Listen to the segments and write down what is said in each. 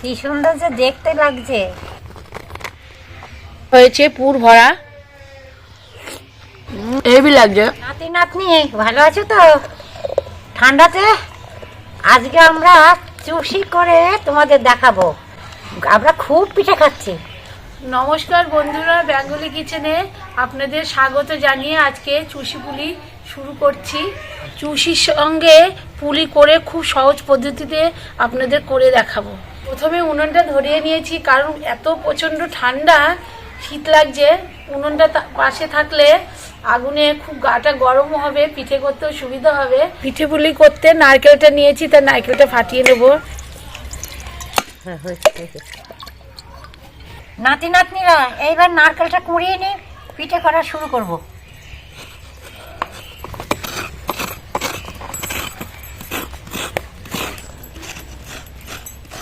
কি সুন্দর যে দেখতে লাগছে। হয়েছে পুর ভরা। হেভি লাগছে। নাতি নাতনি ভালো আছো তো? ঠান্ডাতে? আজকে আমরা চুষি করে তোমাদের দেখাবো। আমরা খুব পিঠে খাচ্ছি। নমস্কার বন্ধুরা বেঙ্গলি কিচেনে আপনাদের স্বাগত জানিয়ে আজকে চুষি পুলি শুরু করছি। চুষির সঙ্গে পুলি করে খুব সহজ পদ্ধতিতে আপনাদের করে দেখাবো। প্রথমে উনুনটা ধরিয়ে নিয়েছি, কারণ এত প্রচণ্ড ঠান্ডা, শীত লাগছে। উনুনটা পাশে থাকলে আগুনে খুব গাটা গরম হবে, পিঠে করতেও সুবিধা হবে। পিঠে পুলি করতে নারকেলটা নিয়েছি তার নারকেলটা ফাটিয়ে নেব। নাতি নাতনিরা এইবার নারকেলটা কুড়িয়ে নিয়ে পিঠে করা শুরু করব।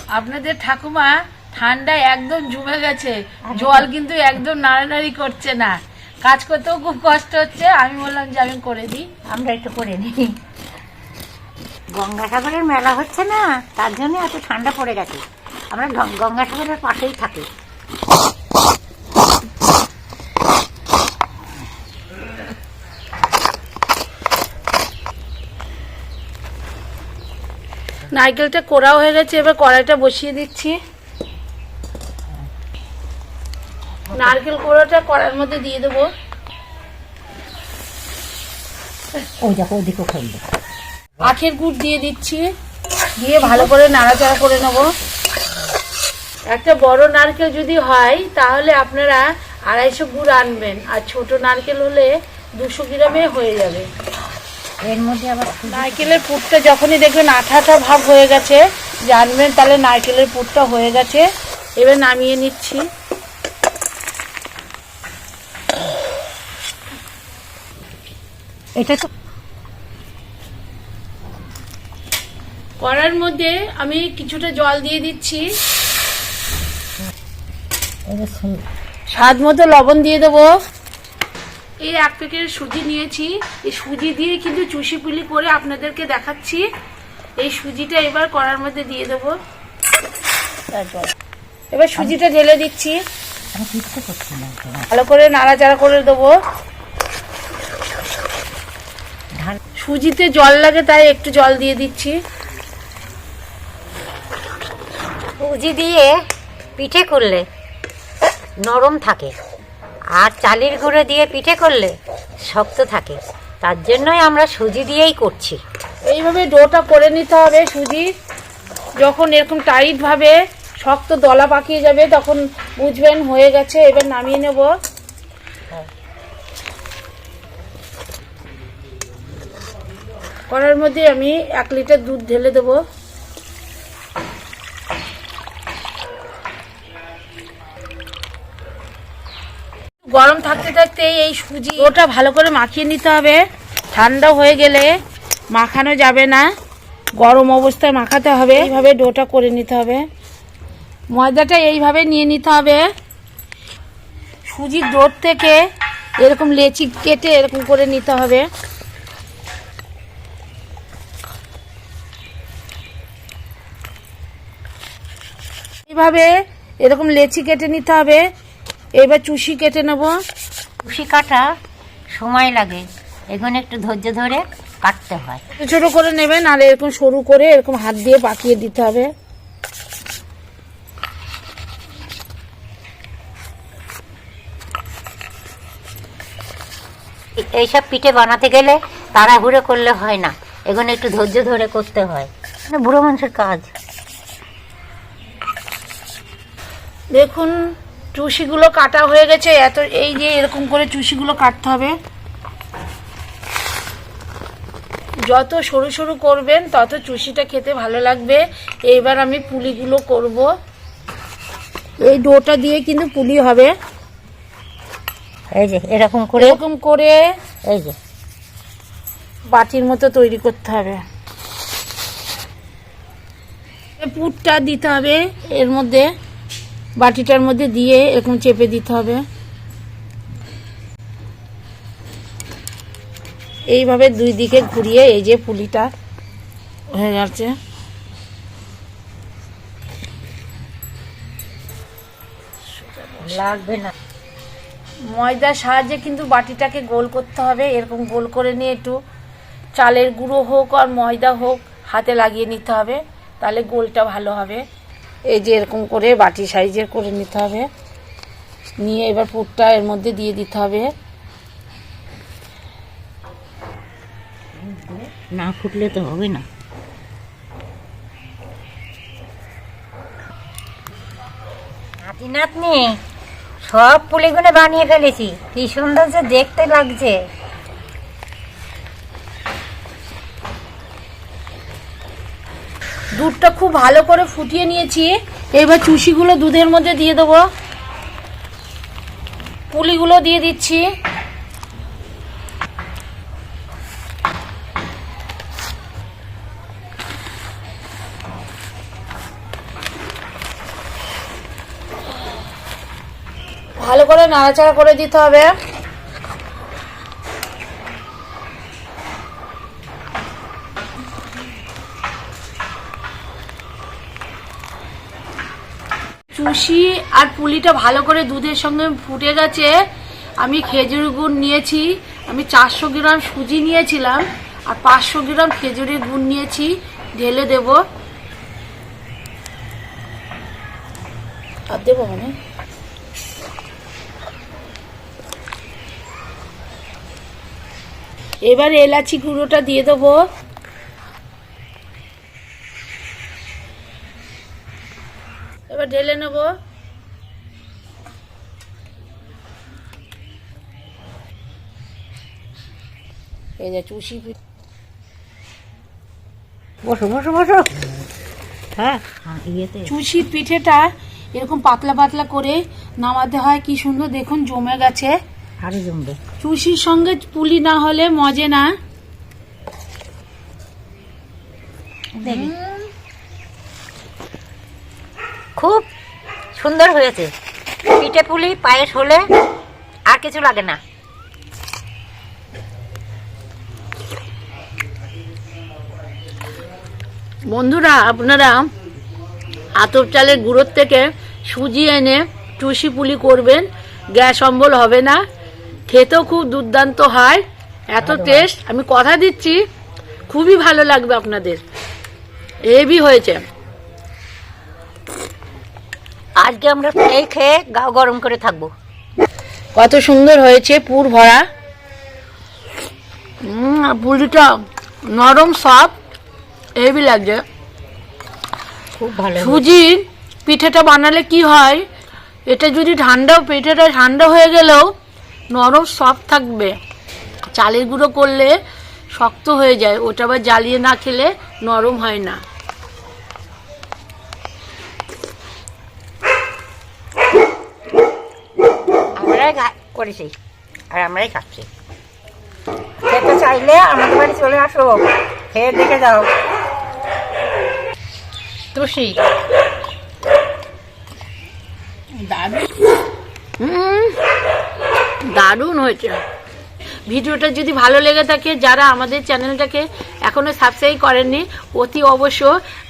আপনাদের ঠাকুমা ঠান্ডায় একদম জমে গেছে। জল কিন্তু একদম নাড়ানাড়ি করছে না। কাজ করতেও খুব কষ্ট হচ্ছে। আমি বললাম যে আমি করে দিই। আমরা একটু করে নিই। গঙ্গাসাগরের মেলা হচ্ছে না? তার জন্য এত ঠান্ডা পড়ে গেছে। আমরা গঙ্গা গঙ্গাসাগরের পাশেই থাকি। নারকেলটা কোড়া হয়ে গেছে এবার কড়াইটা বসিয়ে দিচ্ছি। নারকেল কোড়াটা কড়ার মধ্যে দিয়ে দেবো। ওই দেখো ওদিকে আখের গুড় দিয়ে দিচ্ছি। দিয়ে ভালো করে নাড়াচাড়া করে নেব। একটা বড় নারকেল যদি হয় তাহলে আপনারা আড়াইশো গুড় আনবেন। আর ছোট নারকেল হলে দুশো গ্রামে হয়ে যাবে। এর মধ্যে আবার নারকেলের পুরটা যখনই দেখবেন আঠা আঠা ভাব হয়ে গেছে জানবেন তাহলে নারকেলের পুরটা হয়ে গেছে। এবার নামিয়ে নিচ্ছি। এটা তো কড়ার মধ্যে আমি কিছুটা জল দিয়ে দিচ্ছি। স্বাদ মতো লবণ দিয়ে দেবো। এই এক প্যাকেট সুজি নিয়েছি। এই সুজি দিয়ে কিন্তু চুষি পুলি করে আপনাদেরকে দেখাচ্ছি। এই সুজিটা এবার কড়ার মধ্যে দিয়ে দেবো। এবার সুজিটা ঢেলে দিচ্ছি। ভালো করে নাড়াচাড়া করে দেবো। সুজিতে জল লাগে তাই একটু জল দিয়ে দিচ্ছি। সুজি দিয়ে পিঠে করলে নরম থাকে। আর চালের গুঁড়ো দিয়ে পিঠে করলে শক্ত থাকে। তার জন্যই আমরা সুজি দিয়েই করছি। এইভাবে ডোটা করে নিতে হবে সুজি। যখন এরকম টাইটভাবে শক্ত দলা পাকিয়ে যাবে, তখন বুঝবেন হয়ে গেছে, এবার নামিয়ে নেব। করার মধ্যে আমি এক লিটার দুধ ঢেলে দেবো। গরম থাকতে থাকতে এই সুজি ওটা ভালো করে মাখিয়ে নিতে হবে। ঠান্ডা হয়ে গেলে মাখানো যাবে না। গরম অবস্থায় মাখাতে হবে। এইভাবে ডোটা করে নিতে হবে। ময়দাটা এইভাবে নিয়ে নিতে হবে। সুজির ডোর থেকে এরকম লেচি কেটে এরকম করে নিতে হবে। এইভাবে এরকম লেচি কেটে নিতে হবে। এবার চুষি কেটে নেব। কুশি কাটা সময় লাগে এখানে একটু ধৈর্য ধরে কাটতে হয়। ছোট ছোট করে নেবেন আর এরকম সরু করে এরকম হাত দিয়ে পাকিয়ে দিতে হবে। এইসব পিঠে বানাতে গেলে তাড়াহুড়ো করলে হয় না এখানে একটু ধৈর্য ধরে করতে হয়। বুড়ো মানুষের কাজ। দেখুন চুষিগুলো কাটা হয়ে গেছে এত এই যে এরকম করে চুষিগুলো কাটতে হবে। যত সরু সরু করবেন তত চুষিটা খেতে ভালো লাগবে। এইবার আমি পুলিগুলো করব। এই ডোটা দিয়ে কিন্তু পুলি হবে। এই যে এরকম করে। এরকম করে এই যে। বাটির মতো তৈরি করতে হবে। পুরটা দিতে হবে এর মধ্যে। বাটিটার মধ্যে দিয়ে এরকম চেপে দিতে হবে। এইভাবে দুই দিকে ঘুরিয়ে এই যে পুলিটা হয়ে যাচ্ছে। লাগবে না। ময়দার সাহায্যে কিন্তু বাটিটাকে গোল করতে হবে, এরকম গোল করে নিয়ে একটু চালের গুঁড়ো হোক আর ময়দা হোক হাতে লাগিয়ে নিতে হবে, তাহলে গোলটা ভালো হবে। এই যে এরকম করে বাটি সাইজের করে নিতে হবে। নিয়ে এবার পুরটা এর মধ্যে দিয়ে দিতে হবে। না ফুটলে তো হবে না। নাতি নাতনি সব পুলিগুলো বানিয়ে ফেলেছি। কি সুন্দর যে দেখতে লাগছে। দুধটা খুব ভালো করে ফুটিয়ে নিয়েছি। এবার চুষিগুলো দুধের মধ্যে দিয়ে দেবো। পুলিগুলো দিয়ে দিচ্ছি। ভালো করে নাড়াচাড়া করে দিতে হবে। চুষি আর পুলিটা ভালো করে দুধের সঙ্গে ফুটে গেছে। আমি খেজুর গুড় নিয়েছি, আমি চারশো গ্রাম সুজি নিয়েছিলাম আর পাঁচশো গ্রাম খেজুরের গুড় নিয়েছি, ঢেলে দেব। আর দেবো মানে? এবার এলাচি গুঁড়োটা দিয়ে দেবো। এবার ঢেলে নেব। এই যে চুষি বসো বসো বসো। হ্যাঁ? ইয়েতে। চুষির পিঠেটা এরকম পাতলা পাতলা করে নামাতে হয় কি সুন্দর দেখুন জমে গেছে। আরও জমবে। চুষির সঙ্গে পুলি না হলে মজে না। খুব সুন্দর হয়েছে। পিঠে পুলি পায়েস হলে আর কিছু লাগে না। বন্ধুরা আপনারা আতপ চালের গুঁড়োর থেকে সুজি এনে টুসি পুলি করবেন গ্যাস অম্বল হবে না। খেতেও খুব দুর্দান্ত হয় এত টেস্ট আমি কথা দিচ্ছি খুবই ভালো লাগবে আপনাদের। হেভি হয়েছে। আজকে আমরা এই খেয়ে গা গরম করে থাকব। কত সুন্দর হয়েছে পুর ভরা। পুরিটা নরম সফট হেভি লাগছে। খুব ভালো সুজি পিঠেটা বানালে কি হয় এটা যদি ঠান্ডা পিঠেটা ঠান্ডা হয়ে গেলেও নরম সফট থাকবে। চালের গুঁড়ো করলে শক্ত হয়ে যায় ওটা আবার জ্বালিয়ে না খেলে নরম হয় না আমরাই খা- করেছি আর আমরাই খাচ্ছি। খেতে চাইলে আমাদের বাড়ি চলে আসো খেয়ে দেখে যাও। তুষি দারুণ। হয়েছে। ভিডিওটা যদি ভালো লেগে থাকে যারা আমাদের চ্যানেলটাকে এখনও সাবস্ক্রাইব করেননি অতি অবশ্য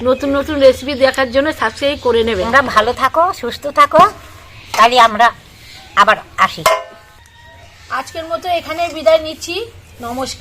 নতুন নতুন রেসিপি দেখার জন্য সাবস্ক্রাইব করে নেবেন। ভালো থাকো সুস্থ থাকো তাহলে আমরা আবার আসি। আজকের মতো এখানে বিদায় নিচ্ছি। নমস্কার।